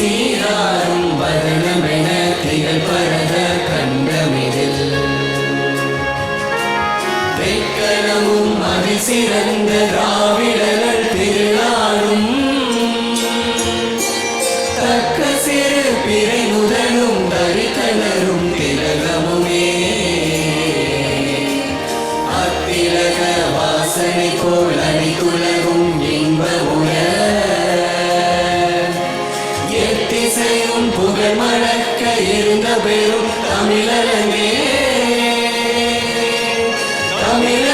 சீராரும் வரணமென திகழ் பரத கண்டமிதில். வெக்கணமும் அதிசிறந்த திராவிடர்கள் திருநாளும். தக்க சிறு பிறை முதலும் தரித்தனரும் திலகமுமே. அத்திலக வாசனை போல பெரும் புகழ் மணக்க இருந்த பெரும் தமிழரங்கே. தமிழ